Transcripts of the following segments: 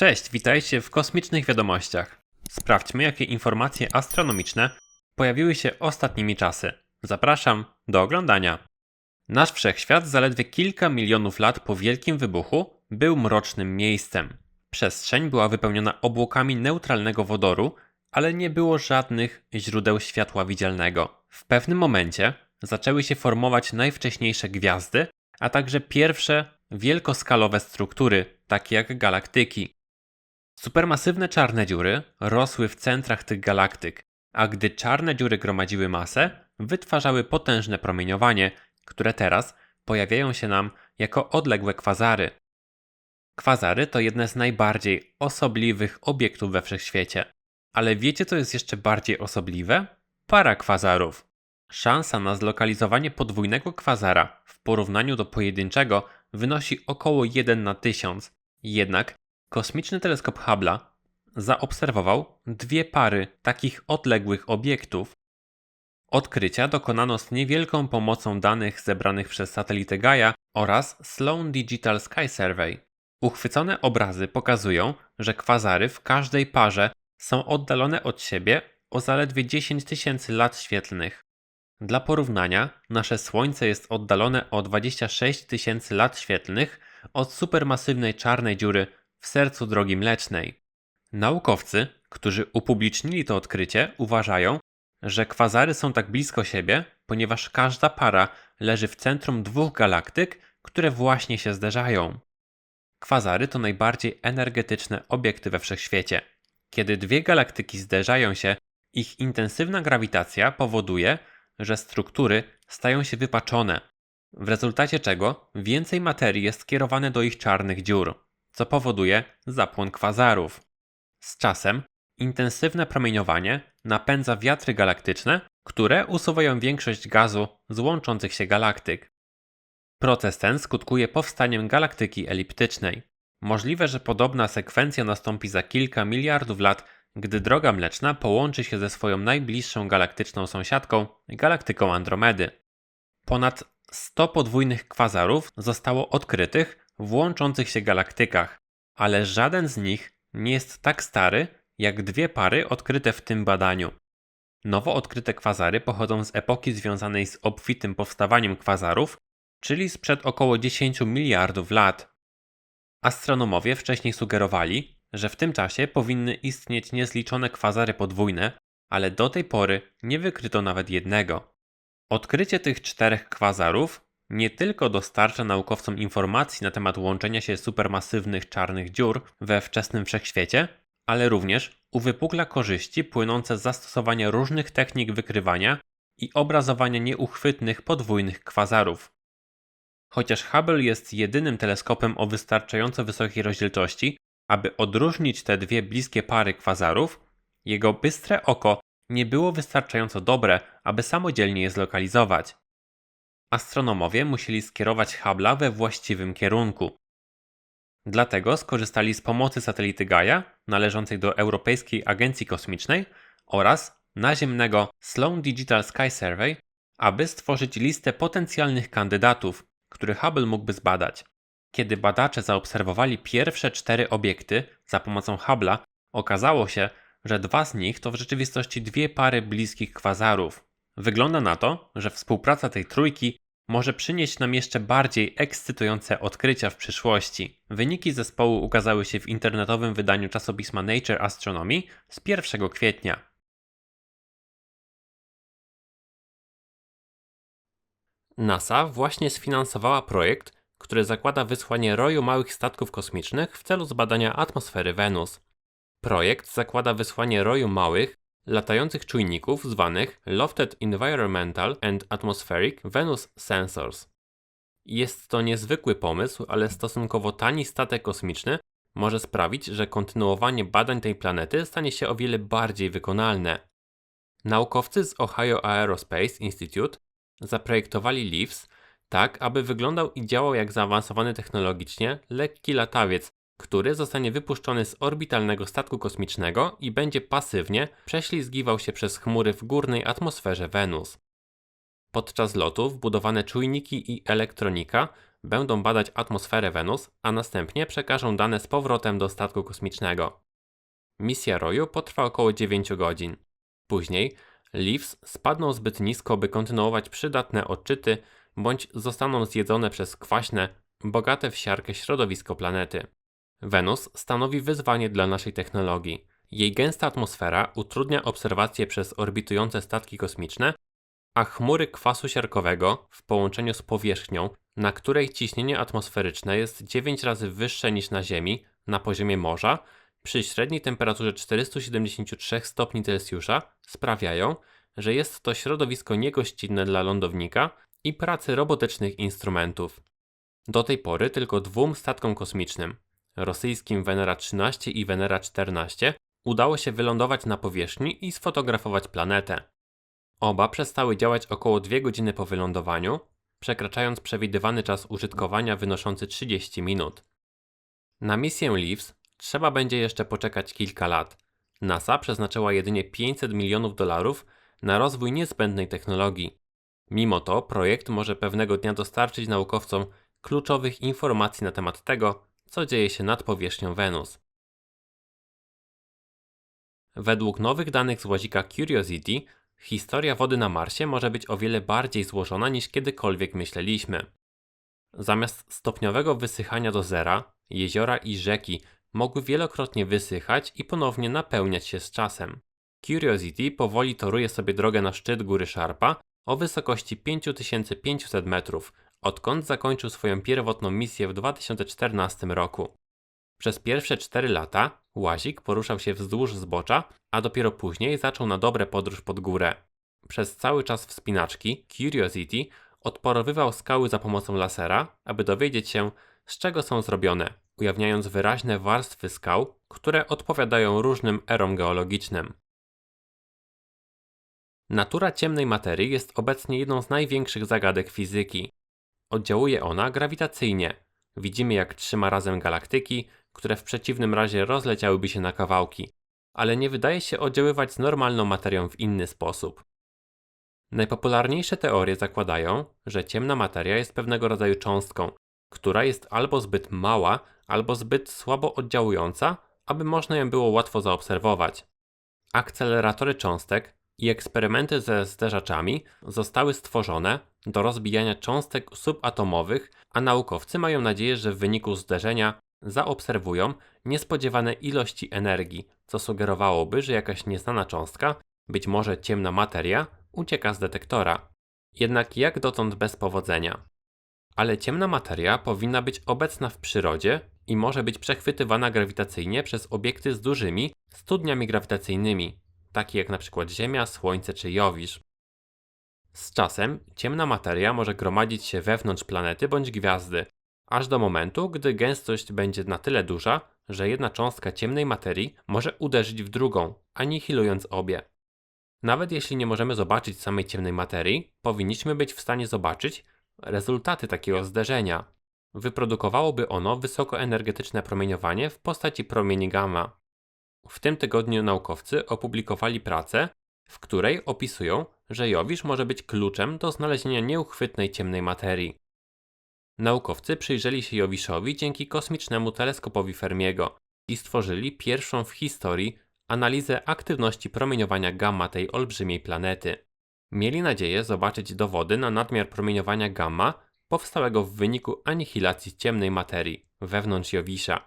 Cześć, witajcie w kosmicznych wiadomościach. Sprawdźmy, jakie informacje astronomiczne pojawiły się ostatnimi czasy. Zapraszam do oglądania. Nasz wszechświat zaledwie kilka milionów lat po wielkim wybuchu był mrocznym miejscem. Przestrzeń była wypełniona obłokami neutralnego wodoru, ale nie było żadnych źródeł światła widzialnego. W pewnym momencie zaczęły się formować najwcześniejsze gwiazdy, a także pierwsze wielkoskalowe struktury, takie jak galaktyki. Supermasywne czarne dziury rosły w centrach tych galaktyk, a gdy czarne dziury gromadziły masę, wytwarzały potężne promieniowanie, które teraz pojawiają się nam jako odległe kwazary. Kwazary to jedne z najbardziej osobliwych obiektów we wszechświecie. Ale wiecie, co jest jeszcze bardziej osobliwe? Para kwazarów. Szansa na zlokalizowanie podwójnego kwazara w porównaniu do pojedynczego wynosi około 1 na 1000. Jednak kosmiczny teleskop Hubble'a zaobserwował dwie pary takich odległych obiektów. Odkrycia dokonano z niewielką pomocą danych zebranych przez satelitę Gaia oraz Sloan Digital Sky Survey. Uchwycone obrazy pokazują, że kwazary w każdej parze są oddalone od siebie o zaledwie 10 tysięcy lat świetlnych. Dla porównania, nasze Słońce jest oddalone o 26 tysięcy lat świetlnych od supermasywnej czarnej dziury w sercu drogi mlecznej. Naukowcy, którzy upublicznili to odkrycie, uważają, że kwazary są tak blisko siebie, ponieważ każda para leży w centrum dwóch galaktyk, które właśnie się zderzają. Kwazary to najbardziej energetyczne obiekty we wszechświecie. Kiedy dwie galaktyki zderzają się, ich intensywna grawitacja powoduje, że struktury stają się wypaczone, w rezultacie czego więcej materii jest skierowane do ich czarnych dziur, co powoduje zapłon kwazarów. Z czasem intensywne promieniowanie napędza wiatry galaktyczne, które usuwają większość gazu z łączących się galaktyk. Proces ten skutkuje powstaniem galaktyki eliptycznej. Możliwe, że podobna sekwencja nastąpi za kilka miliardów lat, gdy droga mleczna połączy się ze swoją najbliższą galaktyczną sąsiadką, galaktyką Andromedy. Ponad 100 podwójnych kwazarów zostało odkrytych w łączących się galaktykach, ale żaden z nich nie jest tak stary jak dwie pary odkryte w tym badaniu. Nowo odkryte kwazary pochodzą z epoki związanej z obfitym powstawaniem kwazarów, czyli sprzed około 10 miliardów lat. Astronomowie wcześniej sugerowali, że w tym czasie powinny istnieć niezliczone kwazary podwójne, ale do tej pory nie wykryto nawet jednego. Odkrycie tych czterech kwazarów nie tylko dostarcza naukowcom informacji na temat łączenia się supermasywnych czarnych dziur we wczesnym wszechświecie, ale również uwypukla korzyści płynące z zastosowania różnych technik wykrywania i obrazowania nieuchwytnych podwójnych kwazarów. Chociaż Hubble jest jedynym teleskopem o wystarczająco wysokiej rozdzielczości, aby odróżnić te dwie bliskie pary kwazarów, jego bystre oko nie było wystarczająco dobre, aby samodzielnie je zlokalizować. Astronomowie musieli skierować Hubble'a we właściwym kierunku. Dlatego skorzystali z pomocy satelity Gaia, należącej do Europejskiej Agencji Kosmicznej oraz naziemnego Sloan Digital Sky Survey, aby stworzyć listę potencjalnych kandydatów, który Hubble mógłby zbadać. Kiedy badacze zaobserwowali pierwsze cztery obiekty za pomocą Hubble'a, okazało się, że dwa z nich to w rzeczywistości dwie pary bliskich kwazarów. Wygląda na to, że współpraca tej trójki może przynieść nam jeszcze bardziej ekscytujące odkrycia w przyszłości. Wyniki zespołu ukazały się w internetowym wydaniu czasopisma Nature Astronomy z 1 kwietnia. NASA właśnie sfinansowała projekt, który zakłada wysłanie roju małych statków kosmicznych w celu zbadania atmosfery Wenus. Projekt zakłada wysłanie roju małych, latających czujników zwanych Lofted Environmental and Atmospheric Venus Sensors. Jest to niezwykły pomysł, ale stosunkowo tani statek kosmiczny może sprawić, że kontynuowanie badań tej planety stanie się o wiele bardziej wykonalne. Naukowcy z Ohio Aerospace Institute zaprojektowali LEAFS tak, aby wyglądał i działał jak zaawansowany technologicznie lekki latawiec, który zostanie wypuszczony z orbitalnego statku kosmicznego i będzie pasywnie prześlizgiwał się przez chmury w górnej atmosferze Wenus. Podczas lotu wbudowane czujniki i elektronika będą badać atmosferę Wenus, a następnie przekażą dane z powrotem do statku kosmicznego. Misja Roju potrwa około 9 godzin. Później Leaves spadną zbyt nisko, by kontynuować przydatne odczyty, bądź zostaną zjedzone przez kwaśne, bogate w siarkę środowisko planety. Wenus stanowi wyzwanie dla naszej technologii. Jej gęsta atmosfera utrudnia obserwacje przez orbitujące statki kosmiczne, a chmury kwasu siarkowego w połączeniu z powierzchnią, na której ciśnienie atmosferyczne jest 9 razy wyższe niż na Ziemi, na poziomie morza, przy średniej temperaturze 473 stopni Celsjusza sprawiają, że jest to środowisko niegościnne dla lądownika i pracy robotycznych instrumentów. Do tej pory tylko dwóm statkom kosmicznym, rosyjskim Venera 13 i Venera 14, udało się wylądować na powierzchni i sfotografować planetę. Oba przestały działać około 2 godziny po wylądowaniu, przekraczając przewidywany czas użytkowania wynoszący 30 minut. Na misję Leaves trzeba będzie jeszcze poczekać kilka lat. NASA przeznaczyła jedynie 500 milionów dolarów na rozwój niezbędnej technologii. Mimo to projekt może pewnego dnia dostarczyć naukowcom kluczowych informacji na temat tego, co dzieje się nad powierzchnią Wenus. Według nowych danych z łazika Curiosity, historia wody na Marsie może być o wiele bardziej złożona niż kiedykolwiek myśleliśmy. Zamiast stopniowego wysychania do zera, jeziora i rzeki mogły wielokrotnie wysychać i ponownie napełniać się z czasem. Curiosity powoli toruje sobie drogę na szczyt góry Sharpa o wysokości 5500 metrów, odkąd zakończył swoją pierwotną misję w 2014 roku. Przez pierwsze 4 lata łazik poruszał się wzdłuż zbocza, a dopiero później zaczął na dobre podróż pod górę. Przez cały czas wspinaczki Curiosity odporowywał skały za pomocą lasera, aby dowiedzieć się, z czego są zrobione, ujawniając wyraźne warstwy skał, które odpowiadają różnym erom geologicznym. Natura ciemnej materii jest obecnie jedną z największych zagadek fizyki. Oddziałuje ona grawitacyjnie. Widzimy jak trzyma razem galaktyki, które w przeciwnym razie rozleciałyby się na kawałki, ale nie wydaje się oddziaływać z normalną materią w inny sposób. Najpopularniejsze teorie zakładają, że ciemna materia jest pewnego rodzaju cząstką, która jest albo zbyt mała, albo zbyt słabo oddziałująca, aby można ją było łatwo zaobserwować. Akceleratory cząstek i eksperymenty ze zderzaczami zostały stworzone do rozbijania cząstek subatomowych, a naukowcy mają nadzieję, że w wyniku zderzenia zaobserwują niespodziewane ilości energii, co sugerowałoby, że jakaś nieznana cząstka, być może ciemna materia, ucieka z detektora. Jednak jak dotąd bez powodzenia. Ale ciemna materia powinna być obecna w przyrodzie i może być przechwytywana grawitacyjnie przez obiekty z dużymi studniami grawitacyjnymi, takie jak np. Ziemia, Słońce czy Jowisz. Z czasem ciemna materia może gromadzić się wewnątrz planety bądź gwiazdy, aż do momentu, gdy gęstość będzie na tyle duża, że jedna cząstka ciemnej materii może uderzyć w drugą, anihilując obie. Nawet jeśli nie możemy zobaczyć samej ciemnej materii, powinniśmy być w stanie zobaczyć rezultaty takiego zderzenia. Wyprodukowałoby ono wysokoenergetyczne promieniowanie w postaci promieni gamma. W tym tygodniu naukowcy opublikowali pracę, w której opisują, że Jowisz może być kluczem do znalezienia nieuchwytnej ciemnej materii. Naukowcy przyjrzeli się Jowiszowi dzięki kosmicznemu teleskopowi Fermiego i stworzyli pierwszą w historii analizę aktywności promieniowania gamma tej olbrzymiej planety. Mieli nadzieję zobaczyć dowody na nadmiar promieniowania gamma powstałego w wyniku anihilacji ciemnej materii wewnątrz Jowisza.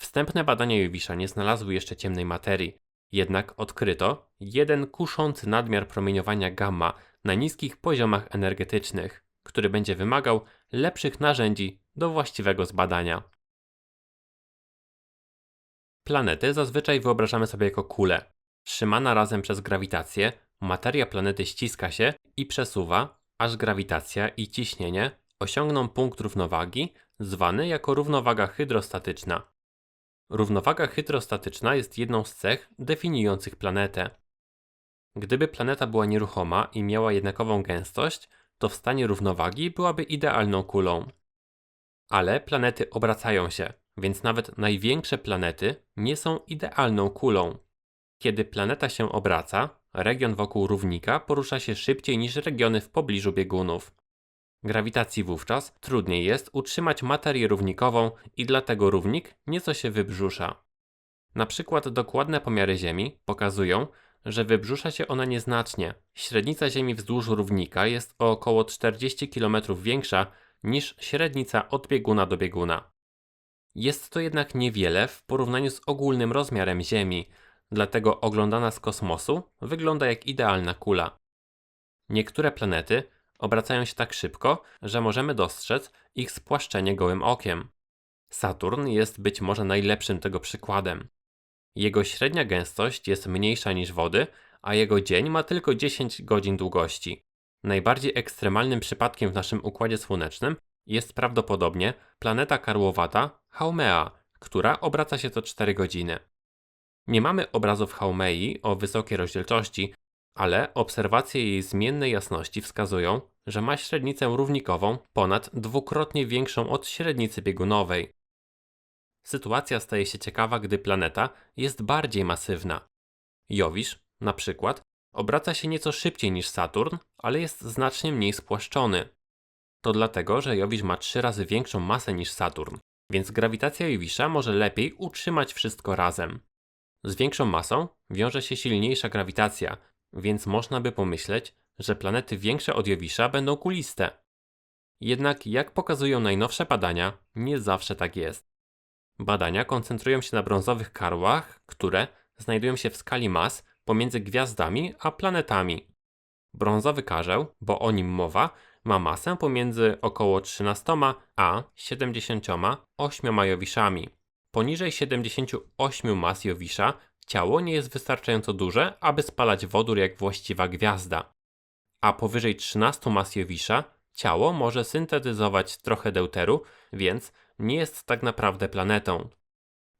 Wstępne badania Jowisza nie znalazły jeszcze ciemnej materii, jednak odkryto jeden kuszący nadmiar promieniowania gamma na niskich poziomach energetycznych, który będzie wymagał lepszych narzędzi do właściwego zbadania. Planety zazwyczaj wyobrażamy sobie jako kule. Trzymana razem przez grawitację, materia planety ściska się i przesuwa, aż grawitacja i ciśnienie osiągną punkt równowagi, zwany jako równowaga hydrostatyczna. Równowaga hydrostatyczna jest jedną z cech definiujących planetę. Gdyby planeta była nieruchoma i miała jednakową gęstość, to w stanie równowagi byłaby idealną kulą. Ale planety obracają się, więc nawet największe planety nie są idealną kulą. Kiedy planeta się obraca, region wokół równika porusza się szybciej niż regiony w pobliżu biegunów. Grawitacji wówczas trudniej jest utrzymać materię równikową i dlatego równik nieco się wybrzusza. Na przykład dokładne pomiary Ziemi pokazują, że wybrzusza się ona nieznacznie. Średnica Ziemi wzdłuż równika jest o około 40 km większa niż średnica od bieguna do bieguna. Jest to jednak niewiele w porównaniu z ogólnym rozmiarem Ziemi, dlatego oglądana z kosmosu wygląda jak idealna kula. Niektóre planety obracają się tak szybko, że możemy dostrzec ich spłaszczenie gołym okiem. Saturn jest być może najlepszym tego przykładem. Jego średnia gęstość jest mniejsza niż wody, a jego dzień ma tylko 10 godzin długości. Najbardziej ekstremalnym przypadkiem w naszym układzie słonecznym jest prawdopodobnie planeta karłowata Haumea, która obraca się co 4 godziny. Nie mamy obrazów Haumei o wysokiej rozdzielczości, ale obserwacje jej zmiennej jasności wskazują, że ma średnicę równikową ponad dwukrotnie większą od średnicy biegunowej. Sytuacja staje się ciekawa, gdy planeta jest bardziej masywna. Jowisz, na przykład, obraca się nieco szybciej niż Saturn, ale jest znacznie mniej spłaszczony. To dlatego, że Jowisz ma trzy razy większą masę niż Saturn, więc grawitacja Jowisza może lepiej utrzymać wszystko razem. Z większą masą wiąże się silniejsza grawitacja, więc można by pomyśleć, że planety większe od Jowisza będą kuliste. Jednak, jak pokazują najnowsze badania, nie zawsze tak jest. Badania koncentrują się na brązowych karłach, które znajdują się w skali mas pomiędzy gwiazdami a planetami. Brązowy karzeł, bo o nim mowa, ma masę pomiędzy około 13 a 78 jowiszami. Poniżej 78 mas jowisza ciało nie jest wystarczająco duże, aby spalać wodór jak właściwa gwiazda. A powyżej 13 mas jowisza ciało może syntetyzować trochę deuteru, więc nie jest tak naprawdę planetą.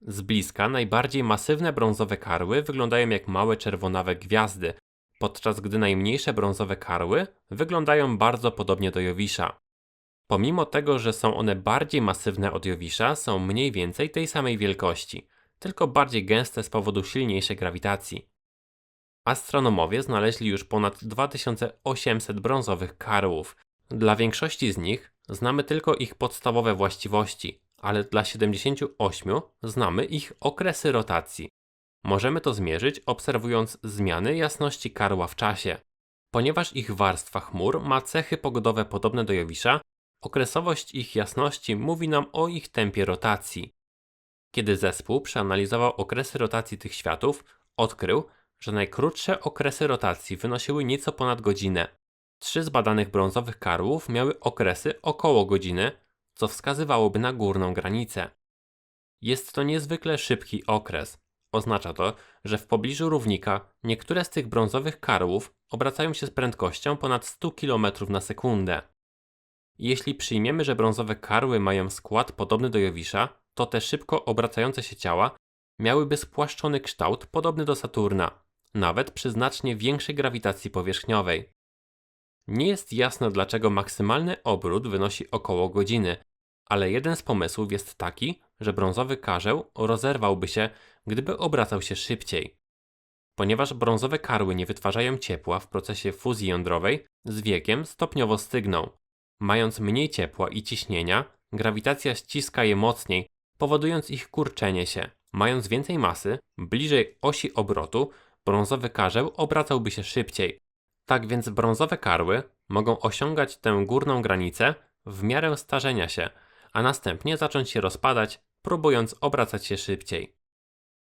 Z bliska najbardziej masywne brązowe karły wyglądają jak małe czerwonawe gwiazdy, podczas gdy najmniejsze brązowe karły wyglądają bardzo podobnie do Jowisza. Pomimo tego, że są one bardziej masywne od Jowisza, są mniej więcej tej samej wielkości, tylko bardziej gęste z powodu silniejszej grawitacji. Astronomowie znaleźli już ponad 2800 brązowych karłów. Dla większości z nich znamy tylko ich podstawowe właściwości, ale dla 78 znamy ich okresy rotacji. Możemy to zmierzyć obserwując zmiany jasności karła w czasie. Ponieważ ich warstwa chmur ma cechy pogodowe podobne do Jowisza, okresowość ich jasności mówi nam o ich tempie rotacji. Kiedy zespół przeanalizował okresy rotacji tych światów, odkrył, że najkrótsze okresy rotacji wynosiły nieco ponad godzinę. Trzy z badanych brązowych karłów miały okresy około godziny, co wskazywałoby na górną granicę. Jest to niezwykle szybki okres. Oznacza to, że w pobliżu równika niektóre z tych brązowych karłów obracają się z prędkością ponad 100 km na sekundę. Jeśli przyjmiemy, że brązowe karły mają skład podobny do Jowisza, to te szybko obracające się ciała miałyby spłaszczony kształt podobny do Saturna, nawet przy znacznie większej grawitacji powierzchniowej. Nie jest jasne, dlaczego maksymalny obrót wynosi około godziny, ale jeden z pomysłów jest taki, że brązowy karzeł rozerwałby się, gdyby obracał się szybciej. Ponieważ brązowe karły nie wytwarzają ciepła w procesie fuzji jądrowej, z wiekiem stopniowo stygną. Mając mniej ciepła i ciśnienia, grawitacja ściska je mocniej, powodując ich kurczenie się. Mając więcej masy, bliżej osi obrotu, brązowy karzeł obracałby się szybciej. Tak więc brązowe karły mogą osiągać tę górną granicę w miarę starzenia się, a następnie zacząć się rozpadać, próbując obracać się szybciej.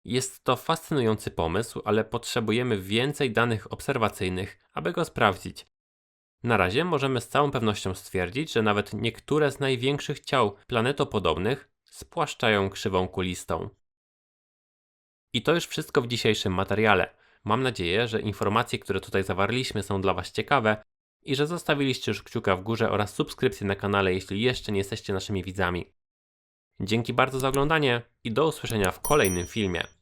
Jest to fascynujący pomysł, ale potrzebujemy więcej danych obserwacyjnych, aby go sprawdzić. Na razie możemy z całą pewnością stwierdzić, że nawet niektóre z największych ciał planetopodobnych spłaszczają krzywą kulistą. I to już wszystko w dzisiejszym materiale. Mam nadzieję, że informacje, które tutaj zawarliśmy są dla Was ciekawe i że zostawiliście już kciuka w górze oraz subskrypcję na kanale, jeśli jeszcze nie jesteście naszymi widzami. Dzięki bardzo za oglądanie i do usłyszenia w kolejnym filmie.